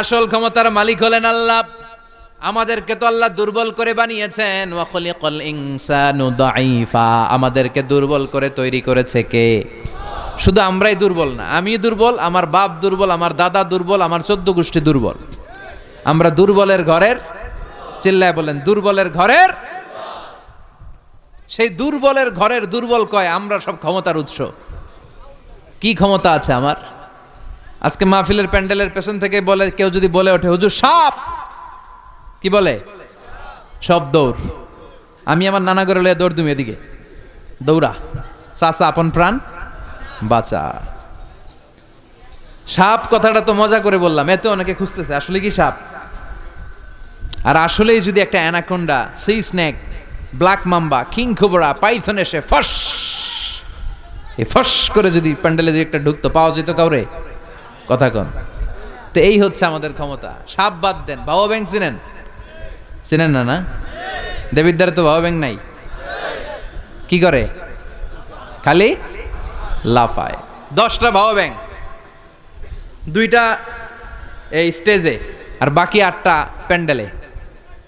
আসল ক্ষমতার মালিক হলেন আল্লাহ। আমাদেরকে তো আল্লাহ দুর্বল করে বানিয়েছেন। আমাদেরকে দুর্বল করে তৈরি করেছে কে? শুধু আমরাই দুর্বল না, আমি দুর্বল, আমার বাপ দুর্বল, আমার দাদা দুর্বল, আমার চোদ্দ গোষ্ঠী দুর্বল। আমরা দুর্বলের ঘরের চিল্লায় বলেন, দুর্বলের ঘরের সেই দুর্বলের ঘরের দুর্বল কয়? আমরা সব ক্ষমতার উৎস। কি ক্ষমতা আছে আমার? আজকে মাহফিলের প্যান্ডেলের পেছন থেকে বলে, কেউ যদি বলে ওঠে, হুজুর, সাপ! কি বলে? সব দৌড়। আমি আমার নানা ঘরে লয়ে দৌড় তুমি এদিকে। দৌড়া। চাচা, আপন প্রাণ? বাঁচা। সাপ কথাটা তো মজা করে বললাম এতে অনেকে খুঁজতেছে, আসলে কি সাপ? আর আসলেই যদি একটা anaconda sea snake black mamba king cobra python এসে ফস, এ ফস করে যদি প্যান্ডেলে যদি একটা ঢুকতো, পাওয়া যেত কাউরে? কথা কন। তো এই হচ্ছে আমাদের ক্ষমতা। সাপ বাদ দেন, বাবা ব্যাংক চিনেন? চিনেন না না? দেবিদ্দারে তো বাবা ব্যাংক নাই। কি করে? খালি লাফায়। দশটা বাবা ব্যাংক। দুইটা এই স্টেজে আর বাকি আটটা প্যান্ডেলে।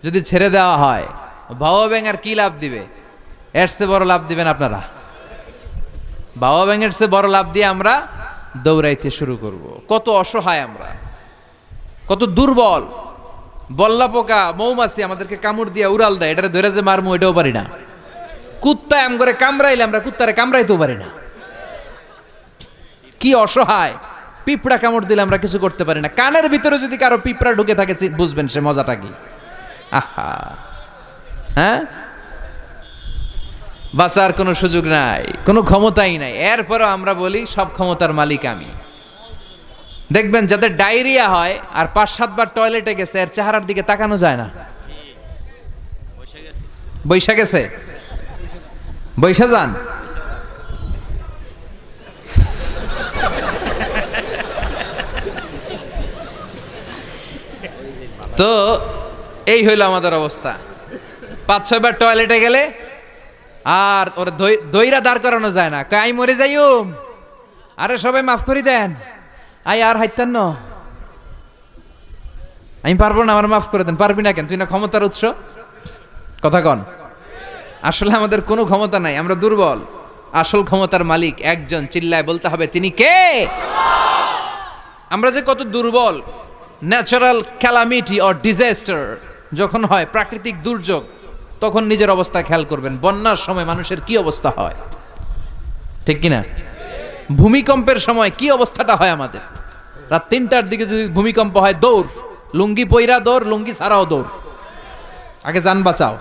যদি ছেড়ে দেওয়া হয়, বাবা ব্যাংক আর কি লাভ দিবে? এর চেয়ে বড় লাভ দিবেন আপনারা। বাবা ব্যাঙের চেয়ে বড় লাভ দিয়ে আমরা দৌড়াইতে শুরু করব। কত অসহায় আমরা। কত দুর্বল। বল্লা পোকা, মৌমাছি আমাদেরকে কামড় দিয়ে উড়াল দেয়। এটারে ধরে যে মারমু, এটাও পারি না। কুত্তায় আম করে কামড়াইলে আমরা কুত্তারে কামড়াইতেও পারি না। কি অসহায়। পিঁপড়া কামড় দিলে আমরা কিছু করতে পারি না। কানের ভিতরে যদি কারও পিঁপড়া ঢুকে থাকে বুঝবেন সে মজাটা কি। আহা। হ্যাঁ? বাঁচার কোনো সুযোগ নাই, কোনো ক্ষমতাই নাই। এরপরও আমরা বলি, সব ক্ষমতার মালিক আমি। দেখবেন, যাদের ডায়রিয়া হয় আর পাঁচ সাতবার টয়লেটে গেছে, এর চেহারার দিকে তাকানো যায় না। বৈশা গেছে? বৈশা যান। তো, এই হইল আমাদের অবস্থা। পাঁচ ছয়বার টয়লেটে গেলে আর ওর দই- দইরা দাঁড় করানো যায় না। কাই মরে যাইম আরে সবাই মাফ করি দেন। আই আর হাইতেন ন। আমি পারব না, আমার মাফ করে দেন। পারবি না কেন? তুই না ক্ষমতার উৎস? কথা কন। আসলে আমাদের কোনো ক্ষমতা নাই, আমরা দুর্বল। আসল ক্ষমতার মালিক একজন, চিল্লায় বলতে হবে, তিনি কে? আমরা যে কত দুর্বল ন্যাচারাল ক্যালামিটি অর ডিজাস্টার যখন হয়, প্রাকৃতিক দুর্যোগ তখন নিজের অবস্থা খেয়াল করবেন। বন্যার সময় মানুষের কি অবস্থা হয়? ঠিক কিনা? ভূমিকম্পের সময় কি অবস্থাটা হয় আমাদের? রাত তিনটার দিকে যদি ভূমিকম্প হয়, দৌড়। লুঙ্গি পইরা দৌড়, লুঙ্গি ছাড়াও দৌড়। আগে যান বাঁচাও।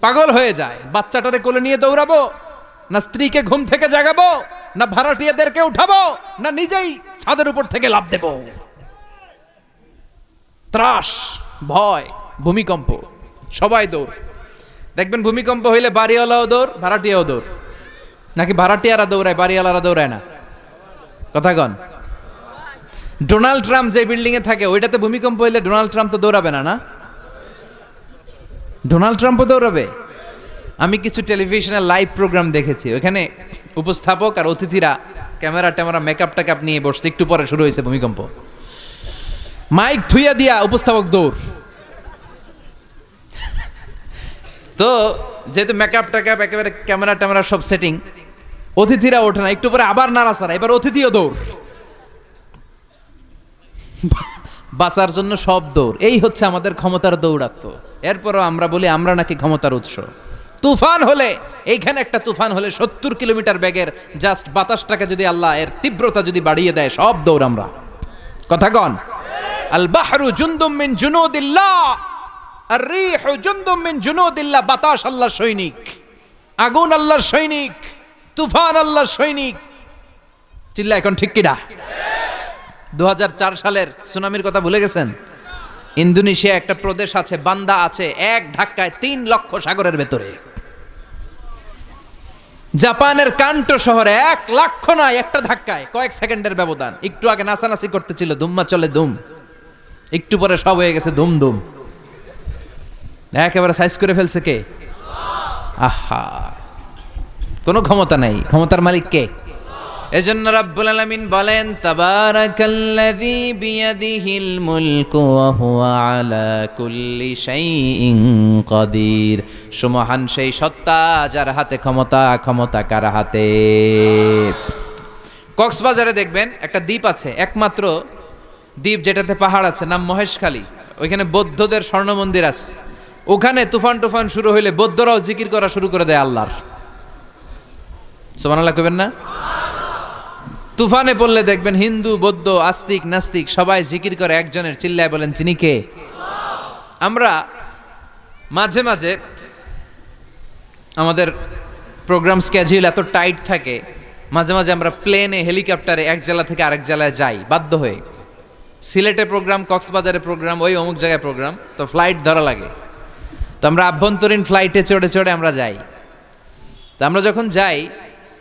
পাগল হয়ে যায়। বাচ্চাটারে কোলে নিয়ে দৌড়াবো, না স্ত্রীকে ঘুম থেকে জাগাবো, না ভাড়াটিয়াদেরকে উঠাবো, না নিজেই ছাদের উপর থেকে লাভ দেব। ত্রাস, ভয়, ভূমিকম্প। সবাই দৌড়। দেখবেন ভূমিকম্প হইলে বাড়িওয়ালাও দৌড়, ভাড়াটিয়াও দৌড়। নাকি ভাড়াটিয়ারা দৌড়ায়, বাড়িওয়ালারা দৌড়ায় না? কথা কন। ডোনাল্ড ট্রাম্প যে বিল্ডিং এ থাকে, ওইটাতে ভূমিকম্প হইলে ডোনাল্ড ট্রাম্প তো দৌড়াবে না না? ডোনাল্ড ট্রাম্পও দৌড়াবে? আমি কিছু টেলিভিশনের লাইভ প্রোগ্রাম দেখেছি। ওখানে উপস্থাপক আর অতিথিরা, ক্যামেরা ট্যামেরা মেকআপ টেকআপ নিয়ে বসছে। একটু পরে শুরু হয়েছে ভূমিকম্প। মাইক থুইয়া দিয়া উপস্থাপক দৌড়। তো যেহেতু মেকআপ টেকআপ একেবারে ক্যামেরা ট্যামেরা সব সেটিং অতিথিরা ওঠে না। একটু পরে আবার নাড়াচাড়া, এবার অতিথিও দৌড়। বাঁচার জন্য সব দৌড়। এই হচ্ছে আমাদের ক্ষমতার দৌড়াত্ম এরপরও আমরা বলি, আমরা নাকি ক্ষমতার উৎস। তুফান হলে, এইখানে একটা তুফান হলে সত্তর কিলোমিটার ব্যাগের জাস্ট বাতাসটাকে যদি আল্লাহ, এর তীব্রতা যদি বাড়িয়ে দেয়, সব দৌড় আমরা। কথা কন? আল বাহরু জুন্দুম মিন জুনুদিল্লাহ। আর জুন্দুম মিন জুনুদিল্লাহ, বাতাস আল্লাহর সৈনিক। আগুন আল্লাহর সৈনিক, তুফান আল্লাহর সৈনিক। চিল্লা এখন ঠিক কিনা? দু সালের সুনামির কথা ভুলে গেছেন? ইন্দোনেশিয়া একটা প্রদেশ আছে, বান্দা আছে, এক ধাক্কায় তিন লক্ষ সাগরের ভেতরে। জাপানের কান্টো শহরে এক লক্ষ নয়, একটা ধাক্কায় কয়েক সেকেন্ডের ব্যবধান। একটু আগে নাচানাচি করতেছিল, দুম্মা চলে দুম। একটু পরে সব হয়ে গেছে দুম দুম। একেবারে সাইজ করে ফেলছে কে? আহা। কোনো ক্ষমতা নাই। ক্ষমতার মালিক কে? এজন্য রাব্বুল আলামিন বলেন, তাবারাকাল্লাযী বিয়াদিহিল মুলকু ওয়া হুয়া আলা কুল্লি শাইইন কাদির। সুমহান সেই সত্তা যার হাতে ক্ষমতা ক্ষমতা কার হাতে? কক্সবাজারে দেখবেন একটা দ্বীপ আছে, একমাত্র দ্বীপ যেটাতে পাহাড় আছে, নাম মহেশখালী। ওইখানে বৌদ্ধদের স্বর্ণ মন্দির আছে। ওখানে তুফান টুফান শুরু হইলে বৌদ্ধরাও জিকির করা শুরু করে দেয় আল্লাহর। সোমান আল্লাহ কবেন না? তুফানে পড়লে দেখবেন হিন্দু, বৌদ্ধ, আস্তিক, নাস্তিক সবাই জিকির করে, একজনের চিল্লায় বলেন, তিনি কে? আমরা মাঝে মাঝে আমাদের প্রোগ্রাম স্ক্যাজুয়াল এত টাইট থাকে, মাঝে মাঝে আমরা প্লেনে হেলিকপ্টারে এক জেলা থেকে আরেক জেলায় যাই, বাধ্য হয়ে সিলেটে প্রোগ্রাম কক্সবাজারে প্রোগ্রাম ওই অমুক জায়গায় প্রোগ্রাম তো ফ্লাইট ধরা লাগে। তো আমরা আভ্যন্তরীণ ফ্লাইটে চড়ে চড়ে আমরা যাই। তো আমরা যখন যাই,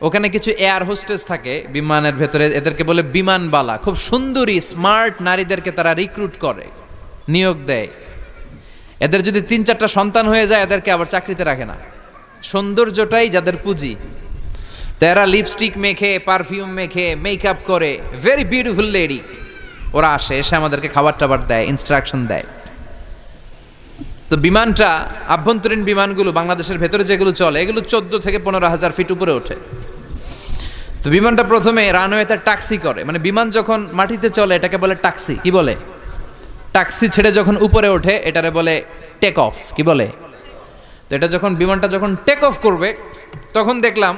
ওখানে কিছু এয়ার হোস্টেস থাকে বিমানের ভেতরে, এদেরকে বলে বিমানবালা খুব সুন্দরী স্মার্ট নারীদেরকে তারা রিক্রুট করে, নিয়োগ দেয়। এদের যদি তিন চারটা সন্তান হয়ে যায়, এদেরকে আবার চাকরিতে রাখে না। সৌন্দর্যটাই যাদের পুঁজি। তো এরা লিপস্টিক মেখে পারফিউম মেখে মেকআপ করে ভেরি বিউটিফুল লেডি ওরা আসে, এসে আমাদেরকে খাবার টাবার দেয় ইনস্ট্রাকশন দেয়। তো বিমানটা, আভ্যন্তরীণ বিমানগুলো, বাংলাদেশের ভেতরে যেগুলো চলে, এগুলো চোদ্দ থেকে পনেরো হাজার ফিট উপরে ওঠে। তো বিমানটা প্রথমে রানওয়েতে টাক্সি করে। মানে বিমান যখন মাটিতে চলে, এটাকে বলে টাক্সি কি বলে? টাক্সি ছেড়ে যখন উপরে ওঠে, এটারে বলে টেক অফ কি বলে? তো এটা যখন, বিমানটা যখন টেক অফ করবে, তখন দেখলাম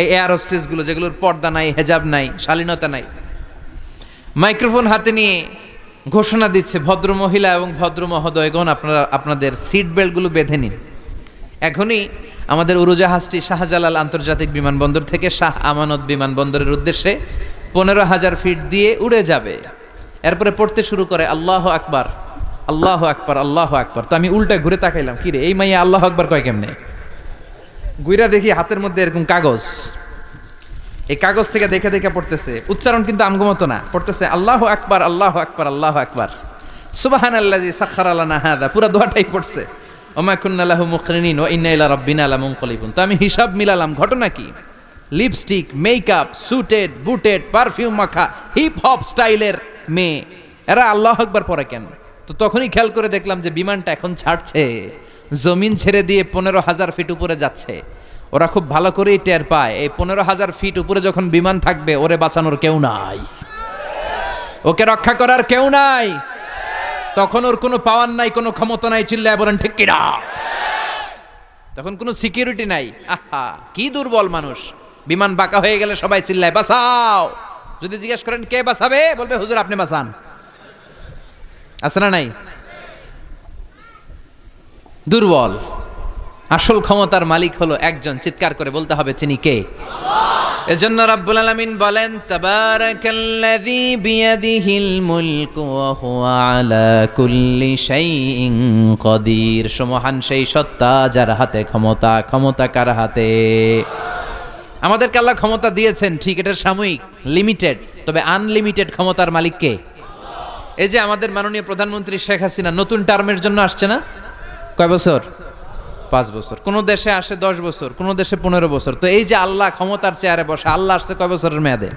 এই এয়ার হোস্টেসগুলো যেগুলোর পর্দা নাই, হেজাব নাই, শালীনতা নাই মাইক্রোফোন হাতে নিয়ে ঘোষণা দিচ্ছে, ভদ্র মহিলা এবং ভদ্র মহোদয়গণ, আপনারা আপনাদের সিট বেল্টগুলো বেঁধে নিন। এখনই আমাদের উড়োজাহাজটি শাহজালাল আন্তর্জাতিক বিমানবন্দর থেকে শাহ আমানত বিমানবন্দরের উদ্দেশ্যে পনেরো হাজার ফিট দিয়ে উড়ে যাবে। এরপরে পড়তে শুরু করে, আল্লাহ আকবার আল্লাহ আকবার আল্লাহ আকবার। তো আমি উল্টা ঘুরে তাকাইলাম কিরে এই মাইয়া আল্লাহ আকবার কয় কেমনে? গুইরা দেখি হাতের মধ্যে এরকম কাগজ। এই কাগজ থেকে দেখে দেখে পড়তেছে। উচ্চারণ কিন্তু আমগো মতো না। পড়তেছে, আল্লাহ আকবার আল্লাহ আকবার আল্লাহ আকবার। সুবাহান আল্লাহ জি সাক্ষার আল্লাহ নাহাদা পুরা দোয়াটাই পড়ছে। ওমাকুন্নাল্লাহু মুকরিনিন ও ইন্না ইলা রাব্বিনা লা মুনকালিবুন তো আমি হিসাব মিলালাম, ঘটনা কি? Lipstick, makeup, suited, booted, perfume মাখা হিপ হপ স্টাইলের মেয়ে। এরা আল্লাহ আকবার পরে কেন? তো তখনই খেয়াল করে দেখলাম যে বিমানটা এখন ছাড়ছে। জমিন ছেড়ে দিয়ে পনেরো হাজার ফিট উপরে যাচ্ছে। ওরা খুব ভালো করেই টের পায়। এই পনেরো হাজার ফিট উপরে যখন বিমান থাকবে, ওরে বাঁচানোর কেউ নাই। ওকে রক্ষা করার কেউ নাই। তখন ওর কোনো পাওয়ার নাই, কোনো ক্ষমতা নাই, চিল্লায় বলেন, ঠিক কিনা? তখন কোনো সিকিউরিটি নাই। আহা, কি দুর্বল মানুষ। বিমান বাঁকা হয়ে গেলে সবাই চিল্লায়, বাঁচাও! যদি জিজ্ঞেস করেন, কে বাঁচাবে? বলবে, হুজুর, আপনি বাঁচান। আছে না নাই? দুর্বল। আসল ক্ষমতার মালিক হলো একজন, চিৎকার করে বলতে হবে চিনি কে? এজন্য রাব্বুল আলামিন বলেন, তাবারাকাল্লাযী বিয়াদিহিল মুলকু ওয়া হুয়া আলা কুল্লি শাইইন কাদির সমহান সেই সত্তা যার হাতে ক্ষমতা ক্ষমতা কার হাতে? আমাদেরকে আল্লাহ ক্ষমতা দিয়েছেন, ঠিক, এটা সাময়িক লিমিটেড তবে আনলিমিটেড ক্ষমতার মালিক কে? এই যে আমাদের মাননীয় প্রধানমন্ত্রী শেখ হাসিনা নতুন টার্মের জন্য আসছে না? কয় বছর? পাঁচ বছর। কোন দেশে আসে দশ বছর, কোন দেশে পনেরো বছর। তো এই যে আল্লাহ ক্ষমতার চেয়ারে বসে, আল্লাহ আসছে কয় বছরের মেয়াদে?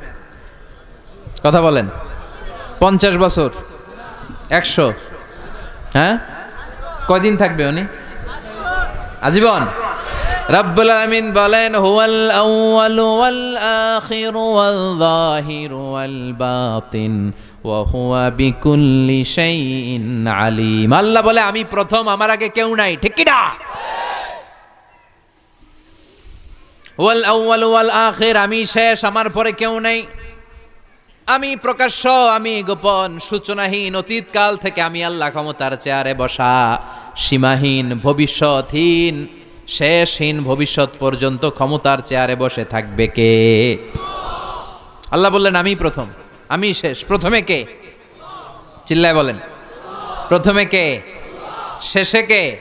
কথা বলেন। পঞ্চাশ বছর। একশো। হ্যাঁ? কয়দিন থাকবে উনি? আজীবন। রব্বুল আলামিন বলেন, হুয়াল আউয়ালু ওয়াল আখিরু ওয়াল যাহিরু ওয়াল বাতিন, ওয়া হুয়া বিকুল্লি শাইইন আলিম। আল্লাহ বলে, আমি প্রথম, আমার আগে কেউ নাই, ঠিক কি না? ওয়াল আউয়ালু ওয়াল আখির, আমি শেষ, আমার পরে কেউ নেই। আমি প্রকাশ্য, আমি গোপন, সূচনাহীন অতীত কাল থেকে আমি আল্লাহ ক্ষমতার চেয়ারে বসা, সীমাহীন, ভবিষ্যৎহীন, শেষহীন, ভবিষ্যৎ পর্যন্ত ক্ষমতার চেয়ারে বসে থাকবে কে? আল্লাহ বললেন, আমি প্রথম, আমি শেষ। প্রথমে কে? চিল্লায় বলেন। প্রথমে কে? শেষে কে?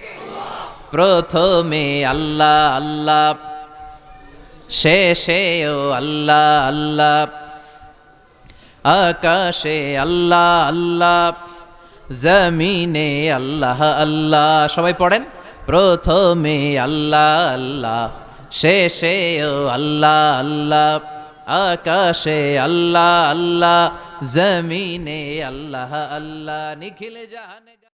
প্রথমে আল্লাহ আল্লাহ। শেষে ও আল্লাহ আল্লাহ। আকাশে আল্লাহ আল্লাহ। জমিনে আল্লাহ আল্লাহ। সবাই পড়েন? প্রথমে আল্লাহ আল্লাহ। শেষে ও আল্লাহ আল্লাহ। আকাশে আল্লাহ আল্লাহ। জমিনে আল্লাহ আল্লাহ। নিখিলে জাহানে